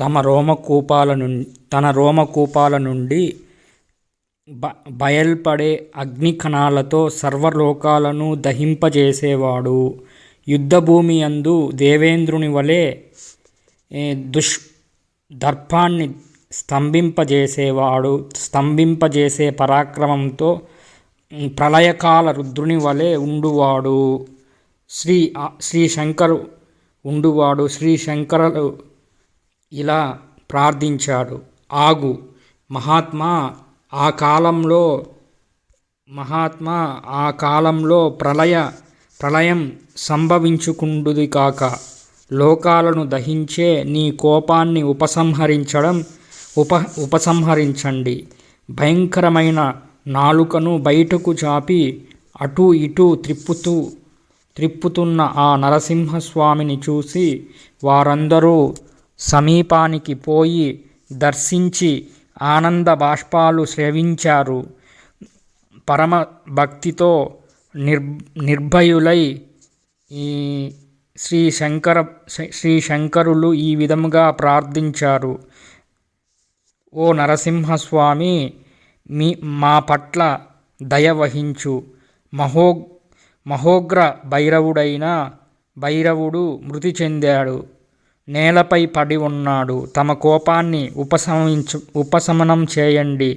తమ రోమకూపాల నుండి తన రోమకూపాల నుండి బ బయల్పడే అగ్ని కణాలతో సర్వలోకాలను దహింపజేసేవాడు. యుద్ధభూమి యందు దేవేంద్రుని వలె దుష్ దర్పాన్ని స్తంభింపజేసేవాడు స్తంభింపజేసే పరాక్రమంతో ప్రళయకాల రుద్రుని వలె ఉండువాడు. శ్రీ శ్రీ శంకరు ఉండువాడు. శ్రీ శంకరులు ఇలా ప్రార్థించాడు. ఆగు మహాత్మా ఆ కాలంలో మహాత్మా ఆ కాలంలో ప్రళయ ప్రళయం సంభవించుకుండుది కాక లోకాలను దహించే నీ కోపాన్ని ఉపసంహరించడం ఉప ఉపసంహరించండి. భయంకరమైన నాలుకను బయటకు చాపి అటు ఇటు త్రిప్పుతూ త్రిప్పుతున్న ఆ నరసింహస్వామిని చూసి వారందరూ సమీపానికి పోయి దర్శించి ఆనంద బాష్పాలు స్రవించారు పరమ భక్తితో నిర్ నిర్భయులై ఈ శ్రీ శంకర శ్రీ శంకరులు ఈ విధముగా ప్రార్థించారు. ఓ నరసింహస్వామి మీ మా పట్ల దయ వహించు. మహో మహోగ్ర భైరవుడైన భైరవుడు మృతి చెందాడు. నేలపై పడి ఉన్నాడు. తమ కోపాన్ని ఉపశమించు ఉపశమనం చేయండి.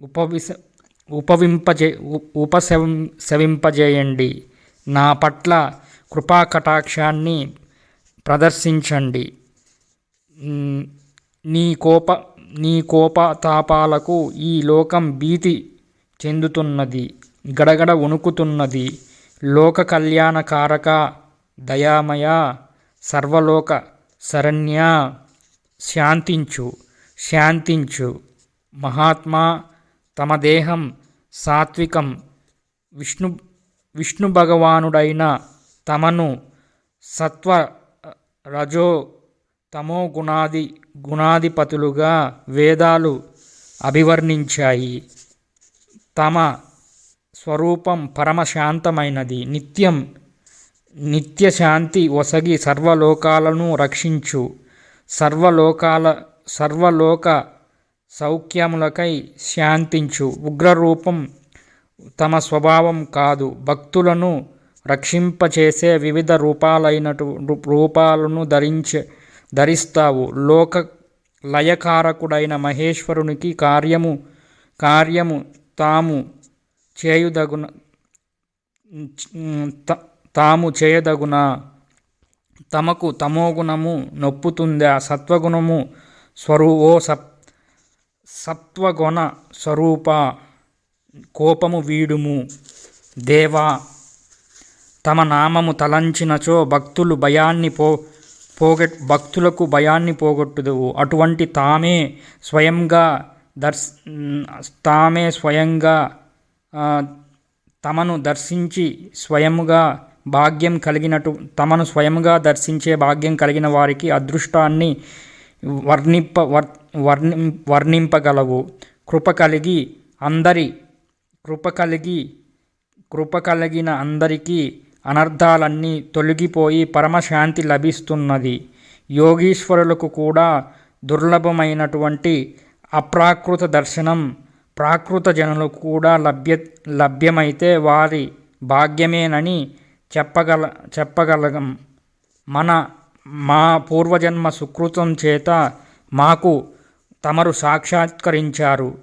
ఉపవిస ఉపవింపజే ఉపశవం శవింపజేయండి నా పట్ల కృపా కటాక్షాన్ని ప్రదర్శించండి నీ కోప నీ కోపతాపాలకు ఈ లోకం భీతి చెందుతున్నది గడగడ వణుకుతున్నది. లోక కళ్యాణకారక దయామయ సర్వలోక శరణ్య. శాంతించు శాంతించు. మహాత్మా తమ దేహం సాత్వికం. విష్ణు విష్ణు భగవానుడైన తమను సత్వ రజో తమో గుణాది గుణాధిపతులుగా వేదాలు అభివర్ణించాయి. తమ స్వరూపం పరమశాంతమైనది నిత్యం నిత్యశాంతి ఒసగి సర్వలోకాలను రక్షించు. సర్వలోకాల సర్వలోక సౌఖ్యములకై శాంతించు. ఉగ్రరూపం తమ స్వభావం కాదు. భక్తులను రక్షింపచేసే వివిధ రూపాలైనటు రూపాలను ధరించే ధరిస్తావు. లోక లయకారకుడైన మహేశ్వరునికి కార్యము కార్యము తాము చేయుదగున తాము చేయదగున తమకు తమోగుణము నొప్పుతుందా? సత్వగుణము స్వరూ ఓ సప్ సత్వగుణ స్వరూప కోపము వీడుము. దేవా తమ నామము తలంచినచో భక్తులు భయాన్ని పో పోగొట్ భక్తులకు భయాన్ని పోగొట్టుదువు. అటువంటి తామే స్వయంగా దర్శ తామే స్వయంగా తమను దర్శించి స్వయముగా భాగ్యం కలిగినటు తమను స్వయంగా దర్శించే భాగ్యం కలిగిన వారికి అదృష్టాన్ని వర్ణింప వర్ వర్ణి వర్ణింపగలవు. కృప కలిగి అందరి కృప కలిగి కృప కలిగిన అందరికీ అనర్థాలన్నీ తొలగిపోయి పరమశాంతి లభిస్తున్నది. యోగీశ్వరులకు కూడా దుర్లభమైనటువంటి అప్రాకృత దర్శనం ప్రాకృత జనులకు కూడా లభ్య లభ్యమైతే వారి భాగ్యమేనని చెప్పగల చెప్పగలం మన మా పూర్వజన్మ సుకృతం చేత మాకు తమరు సాక్షాత్కరించారు.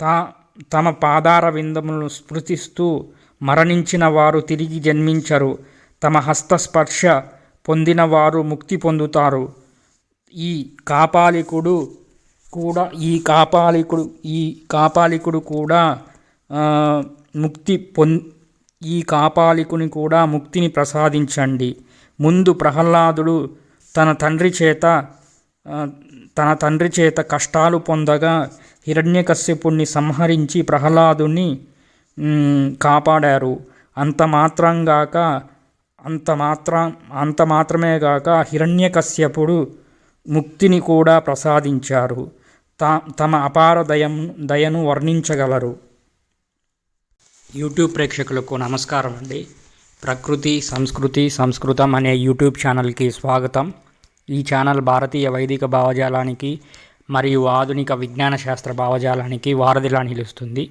తా తమ పాదార విందములను స్మృతిస్తూ మరణించిన వారు తిరిగి జన్మించరు. తమ హస్తస్పర్శ పొందిన వారు ముక్తి పొందుతారు. ఈ కాపాలికుడు కూడా ఈ కాపాలికుడు ఈ కాపాలికుడు కూడా ముక్తి పొం ఈ కాపాలికుని కూడా ముక్తిని ప్రసాదించండి. ముందు ప్రహ్లాదుడు తన తండ్రి చేత తన తండ్రి చేత కష్టాలు పొందగా హిరణ్యకశ్యపుణ్ణి సంహరించి ప్రహ్లాదుని కాపాడారు. అంత మాత్రంగాక అంత మాత్రం అంత మాత్రమే గాక హిరణ్యకశ్యపుడు ముక్తిని కూడా ప్రసాదించారు. తా తమ అపార దయం దయను వర్ణించగలరు. యూట్యూబ్ ప్రేక్షకులకు నమస్కారం అండి. ప్రకృతి సంస్కృతి సంస్కృతం అనే యూట్యూబ్ ఛానల్కి స్వాగతం. ఈ ఛానల్ భారతీయ వైదిక భావజాలానికి మరియు ఆధునిక విజ్ఞాన శాస్త్ర భావజాలానికి వారధిలా నిలుస్తుంది.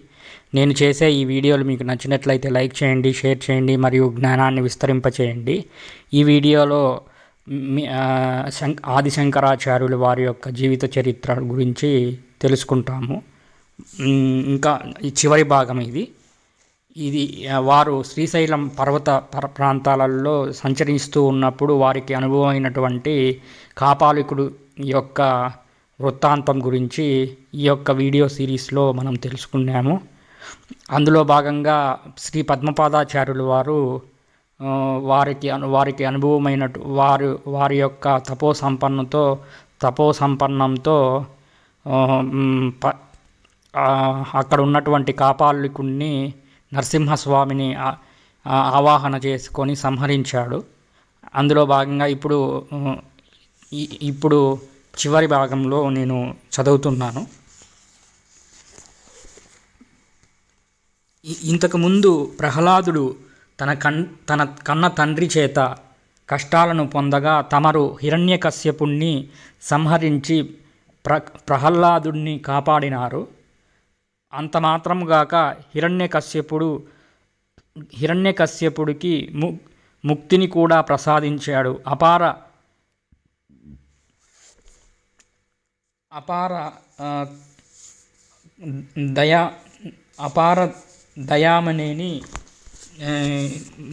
నేను చేసే ఈ వీడియోలు మీకు నచ్చినట్లయితే లైక్ చేయండి షేర్ చేయండి మరియు జ్ఞానాన్ని విస్తరింపచేయండి. ఈ వీడియోలో శం- ఆది శంకరాచార్యులు వారి యొక్క జీవిత చరిత్ర గురించి తెలుసుకుంటాము. ఇంకా చివరి భాగం ఇది. ఇది వారు శ్రీశైలం పర్వత పర ప్రాంతాలలో సంచరిస్తూ ఉన్నప్పుడు వారికి అనుభవమైనటువంటి కాపాలికుడు యొక్క వృత్తాంతం గురించి ఈ యొక్క వీడియో సిరీస్లో మనం తెలుసుకున్నాము. అందులో భాగంగా శ్రీ పద్మపాదాచార్యులు వారు వారికి అను వారికి అనుభవమైనటు వారు వారి యొక్క తపో సంపన్నంతో తపో సంపన్నంతో ప అక్కడ ఉన్నటువంటి కాపాలికుణ్ణి నరసింహస్వామిని ఆవాహన చేసుకొని సంహరించాడు. అందులో భాగంగా ఇప్పుడు ఇప్పుడు చివరి భాగంలో నేను చదువుతున్నాను. ఇంతకుముందు ప్రహ్లాదుడు తన కన్ తన కన్న తండ్రి చేత కష్టాలను పొందగా తమరు హిరణ్యకశ్యపుణ్ణి సంహరించి ప్ర ప్రహ్లాదుడిని కాపాడినారు. అంత మాత్రముగాక హిరణ్యకశ్యపుడు హిరణ్యకశ్యపుడికి ము ముక్తిని కూడా ప్రసాదించాడు. అపార అపార దయా అపార దయామనేని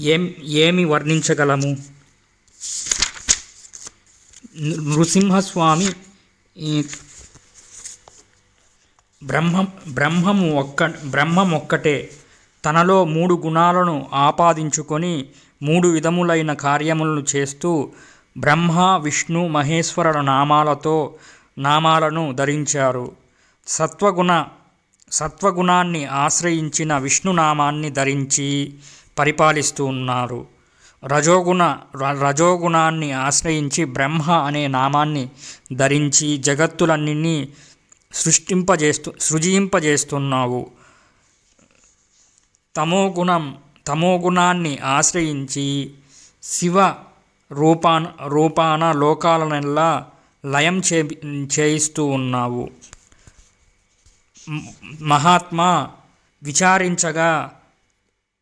ఏం ఏమి వర్ణించగలము? నృసింహస్వామి ఈ బ్రహ్మ బ్రహ్మము ఒక్క బ్రహ్మం ఒక్కటే తనలో మూడు గుణాలను ఆపాదించుకొని మూడు విధములైన కార్యములను చేస్తూ బ్రహ్మ విష్ణు మహేశ్వరుల నామాలతో నామాలను ధరించారు. సత్వగుణ సత్వగుణాన్ని ఆశ్రయించిన విష్ణునామాన్ని ధరించి పరిపాలిస్తూ ఉన్నారు. రజోగుణ రజోగుణాన్ని ఆశ్రయించి బ్రహ్మ అనే నామాన్ని ధరించి జగత్తులన్నింటినీ సృష్టింపజేస్తు సృజింపజేస్తున్నావు. తమోగుణం తమోగుణాన్ని ఆశ్రయించి శివ రూపాన రూపాన లోకాలనెల్లా లయం చే చేయిస్తూ ఉన్నావు. మహాత్మా విచారించగా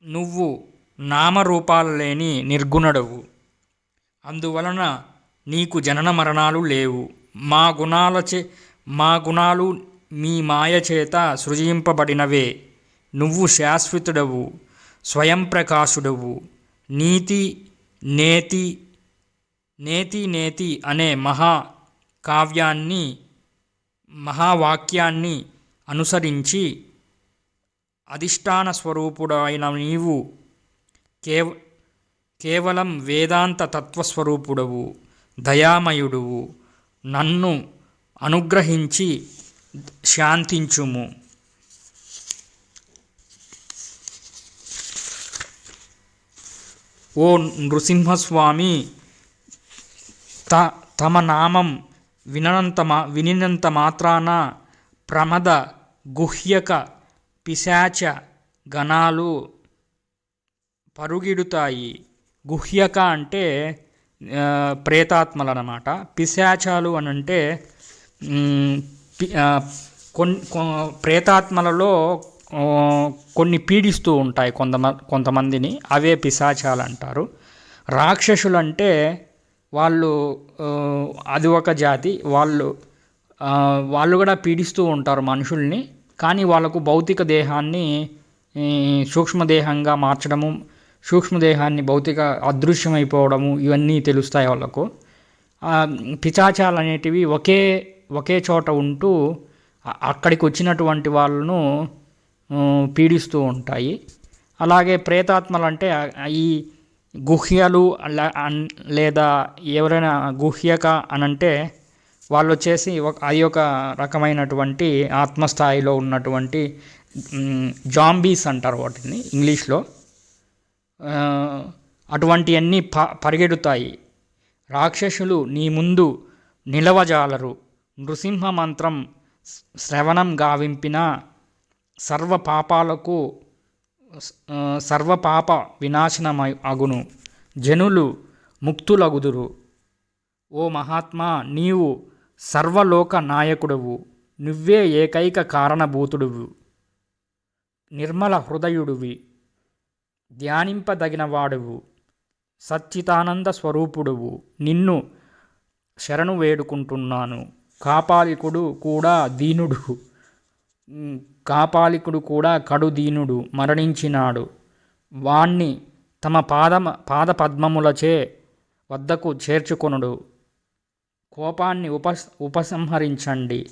నువ్వు నామరూపాలు లేని నిర్గుణుడవు. అందువలన నీకు జనన మరణాలు లేవు. మా గుణాలచే మా గుణాలు మీ మాయ చేత సృజింపబడినవే. నువ్వు శాశ్వతుడవు స్వయం ప్రకాశుడవు నీతి నేతి నేతి నేతి అనే మహా కావ్యాన్ని మహావాక్యాన్ని అనుసరించి అధిష్టాన స్వరూపుడైన నీవు కేవ కేవలం వేదాంత తత్వస్వరూపుడవు దయామయుడువు. నన్ను అనుగ్రహించి శాంతించుము. ఓ నృసింహస్వామి త తమ నామం వినంత మా వినినంత మాత్రాన ప్రమద గుహ్యక పిశాచ గణాలు పరుగిడుతాయి. గుహ్యక అంటే ప్రేతాత్మలు అన్నమాట పిశాచాలు అనంటే కొన్ని ప్రేతాత్మలలో కొన్ని పీడిస్తూ ఉంటాయి కొంతమ కొంతమందిని. అవే పిశాచాలు అంటారు రాక్షసులు అంటే వాళ్ళు అది ఒక జాతి. వాళ్ళు వాళ్ళు కూడా పీడిస్తూ ఉంటారు మనుషుల్ని. కానీ వాళ్ళకు భౌతిక దేహాన్ని సూక్ష్మదేహంగా మార్చడము సూక్ష్మదేహాన్ని భౌతిక అదృశ్యమైపోవడము ఇవన్నీ తెలుస్తాయి వాళ్ళకు. పిచాచాలు పిశాచాలు అనేటివి ఒకే ఒకే చోట ఉంటూ అక్కడికి వచ్చినటువంటి వాళ్ళను పీడిస్తూ ఉంటాయి. అలాగే ప్రేతాత్మలు అంటే ఈ గుహ్యలు అన్- లేదా ఎవరైనా గుహ్యక అని అంటే వాళ్ళు వచ్చేసి ఒక అది ఒక రకమైనటువంటి ఆత్మస్థాయిలో ఉన్నటువంటి జాంబీస్ అంటారు వాటిని ఇంగ్లీష్లో. అటువంటివన్నీ ప పరిగెడుతాయి. రాక్షసులు నీ ముందు నిలవజాలరు. నృసింహ మంత్రం శ్రవణం గావింపిన సర్వ పాపాలకు సర్వపాప సర్వ పాప వినాశనమై అగును. జనులు ముక్తులగుదురు. ఓ మహాత్మా నీవు సర్వలోక నాయకుడువు. నువ్వే ఏకైక కారణభూతుడువు. నిర్మల హృదయుడివి. ధ్యానింపదగినవాడువు. సచ్చితానంద స్వరూపుడువు. నిన్ను శరణు వేడుకుంటున్నాను. కాపాలికుడు కూడా దీనుడు. కాపాలికుడు కూడా కడు దీనుడు మరణించినాడు. వాణ్ణి తమ పాదమ పాద పద్మములచే వద్దకు చేర్చుకొనుడు. కోపాన్ని ఉప ఉపసంహరించండి.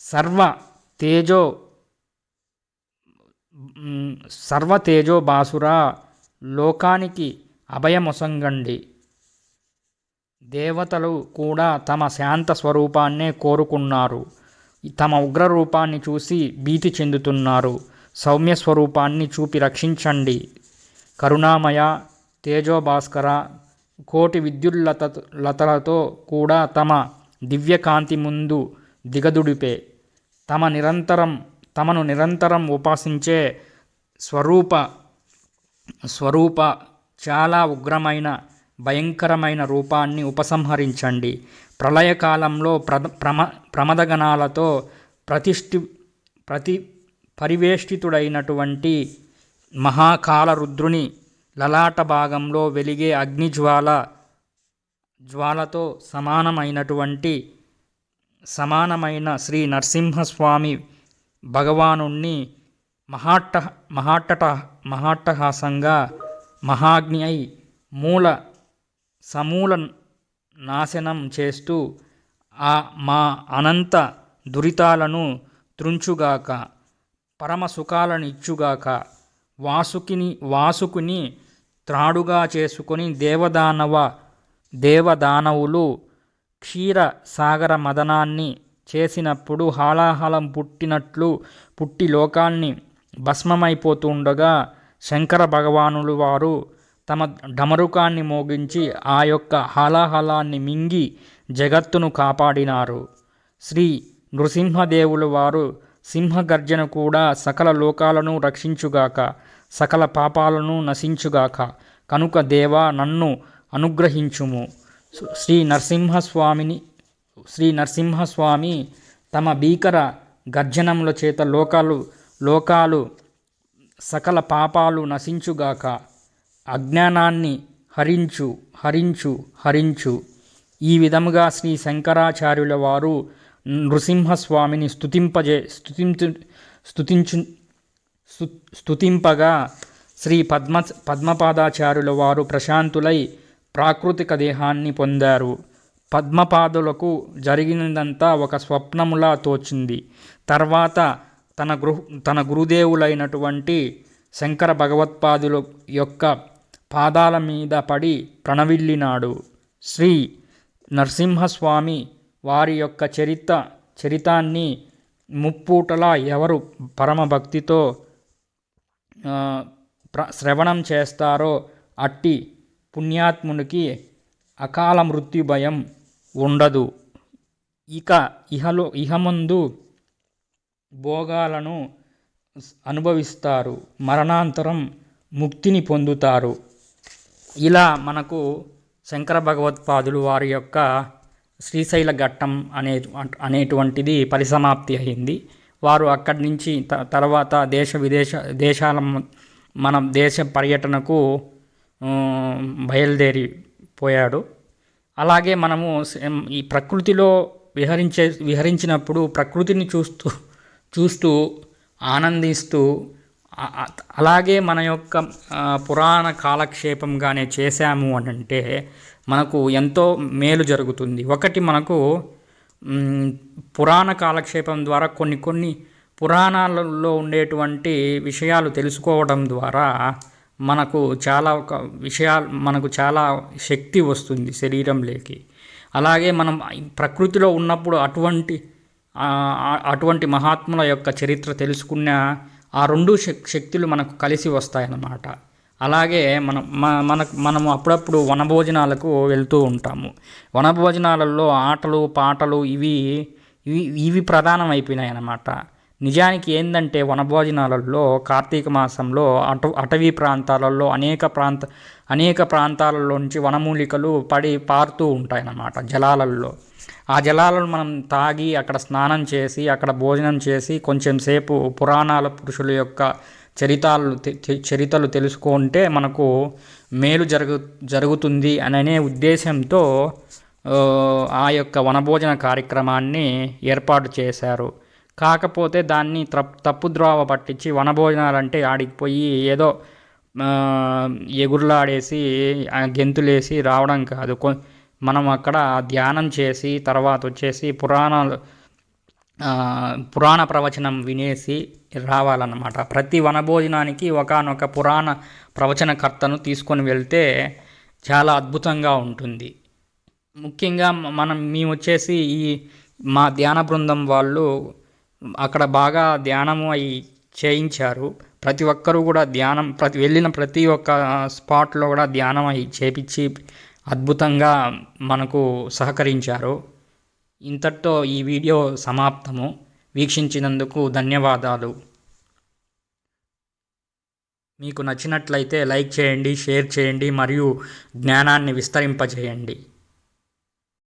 సర్వ తేజో సర్వ తేజో బాసురా లోకానికి అభయమొసంగండి. దేవతలు కూడా తమ శాంత స్వరూపాన్నే కోరుకున్నారు. తమ ఉగ్ర రూపాన్ని చూసి భీతి చెందుతున్నారు. సౌమ్య స్వరూపాన్ని చూపి రక్షించండి. కరుణామయ తేజోభాస్కర కోటి విద్యుల్లత లతలతో కూడా తమ దివ్యకాంతి ముందు దిగదుడిపే. తమ నిరంతరం తమను నిరంతరం ఉపాసించే స్వరూప స్వరూప చాలా ఉగ్రమైన భయంకరమైన రూపాన్ని ఉపసంహరించండి. ప్రళయకాలంలో ప్రద ప్రమ ప్రమదగణాలతో ప్రతిష్ఠి ప్రతి పరివేష్టితుడైనటువంటి మహాకాల రుద్రుని లలాట భాగంలో వెలిగే అగ్నిజ్వాల జ్వాలతో సమానమైనటువంటి సమానమైన శ్రీ నరసింహస్వామి భగవానుణ్ణి మహాట్ట మహాట్టట మహాట్టహాసంగా మహాగ్ని అయి మూల సమూల నాశనం చేస్తూ ఆ మా అనంత దురితాలను త్రుంచుగాక పరమ సుఖాలను ఇచ్చుగాక వాసుకిని వాసుకుని త్రాడుగా చేసుకొని దేవదానవ దేవదానవులు క్షీర సాగర మదనాన్ని చేసినప్పుడు హాలాహలం పుట్టినట్లు పుట్టి లోకాన్ని భస్మమైపోతుండగా శంకర భగవానులు వారు తమ ఢమరుకాన్ని మోగించి ఆ యొక్క హలాహలాన్ని మింగి జగత్తును కాపాడినారు. శ్రీ నృసింహదేవులు వారు సింహగర్జన కూడా సకల లోకాలను రక్షించుగాక సకల పాపాలను నశించుగాక కనుక దేవా నన్ను అనుగ్రహించుము. శ్రీ నరసింహస్వామిని శ్రీ నరసింహస్వామి తమ భీకర గర్జనముల చేత లోకాలు లోకాలు సకల పాపాలు నశించుగాక అజ్ఞానాన్ని హరించు హరించు హరించు. ఈ విధముగా శ్రీ శంకరాచార్యుల వారు నృసింహస్వామిని స్థుతింపజే స్థుతించు స్థుతించు స్థుతింపగా స్తుతింపగా శ్రీ పద్మ పద్మపాదాచార్యుల వారు ప్రశాంతులై ప్రాకృతిక దేహాన్ని పొందారు. పద్మపాదులకు జరిగినదంతా ఒక స్వప్నములా తోచింది. తర్వాత తన గృహ తన గురుదేవులైనటువంటి శంకర భగవత్పాదుల యొక్క పాదాల మీద పడి ప్రణవిల్లినాడు. శ్రీ నరసింహస్వామి వారి యొక్క చరిత చరితాన్ని ముప్పూటలా ఎవరు పరమభక్తితో ప్ర శ్రవణం చేస్తారో అట్టి పుణ్యాత్మునికి అకాల మృత్యు భయం ఉండదు. ఇక ఇహలో ఇహమందు భోగాలను అనుభవిస్తారు. మరణాంతరం ముక్తిని పొందుతారు. ఇలా మనకు శంకర భగవత్పాదులు వారి యొక్క శ్రీశైల ఘట్టం అనే అనేటువంటిది పరిసమాప్తి అయింది. వారు అక్కడి నుంచి త- తర్వాత దేశ విదేశ దేశాల మన దేశ పర్యటనకు బయలుదేరి పోయాడు. అలాగే మనము ఈ ప్రకృతిలో విహరించే విహరించినప్పుడు ప్రకృతిని చూస్తూ చూస్తూ ఆనందిస్తూ అలాగే మన యొక్క పురాణ కాలక్షేపంగానే చేశాము అని అంటే మనకు ఎంతో మేలు జరుగుతుంది. ఒకటి మనకు పురాణ కాలక్షేపం ద్వారా కొన్ని కొన్ని పురాణాలలో ఉండేటువంటి విషయాలు తెలుసుకోవడం ద్వారా మనకు చాలా ఒక విషయాలు మనకు చాలా శక్తి వస్తుంది శరీరంలోకి. అలాగే మనం ప్రకృతిలో ఉన్నప్పుడు అటువంటి అటువంటి మహాత్ముల యొక్క చరిత్ర తెలుసుకున్న ఆ రెండు శక్ శక్తులు మనకు కలిసి వస్తాయన్నమాట. అలాగే మనం మన మనకు మనము అప్పుడప్పుడు వనభోజనాలకు వెళ్తూ ఉంటాము. వనభోజనాలలో ఆటలు పాటలు ఇవి ఇవి ఇవి ప్రధానం అయిపోయినాయి అన్నమాట నిజానికి ఏంటంటే వనభోజనాలలో కార్తీక మాసంలో అట అటవీ ప్రాంతాలలో అనేక ప్రాంత అనేక ప్రాంతాలలో నుంచి వనమూలికలు పడి పారుతూ ఉంటాయన్నమాట జలాలలో ఆ జలాలను మనం తాగి అక్కడ స్నానం చేసి అక్కడ భోజనం చేసి కొంచెం సేపు పురాణాల పురుషుల యొక్క చరితాలు చరితలు తెలుసుకుంటే మనకు మేలు జరుగు జరుగుతుంది అనే ఉద్దేశంతో ఆ, యొక్క వనభోజన కార్యక్రమాన్ని ఏర్పాటు చేశారు. కాకపోతే దాన్ని తప్ తప్పుద్రోవ పట్టించి వనభోజనాలంటే ఆడికి పోయి ఏదో ఎగురులాడేసి గెంతులేసి రావడం కాదు. కొ మనం అక్కడ ధ్యానం చేసి తర్వాత వచ్చేసి పురాణాలు పురాణ ప్రవచనం వినేసి రావాలన్నమాట. ప్రతి వనభోజనానికి ఒకనొక పురాణ ప్రవచనకర్తను తీసుకొని వెళ్తే చాలా అద్భుతంగా ఉంటుంది. ముఖ్యంగా మనం మేము వచ్చేసి ఈ మా ధ్యాన బృందం వాళ్ళు అక్కడ బాగా ధ్యానము అయి చేయించారు. ప్రతి ఒక్కరూ కూడా ధ్యానం ప్రతి వెళ్ళిన ప్రతి ఒక్క స్పాట్లో కూడా ధ్యానం అయి చేపించి అద్భుతంగా మనకు సహకరించారు. ఇంతటితో ఈ వీడియో సమాప్తము. వీక్షించినందుకు ధన్యవాదాలు. మీకు నచ్చినట్లయితే లైక్ చేయండి షేర్ చేయండి మరియు జ్ఞానాన్ని విస్తరింపజేయండి.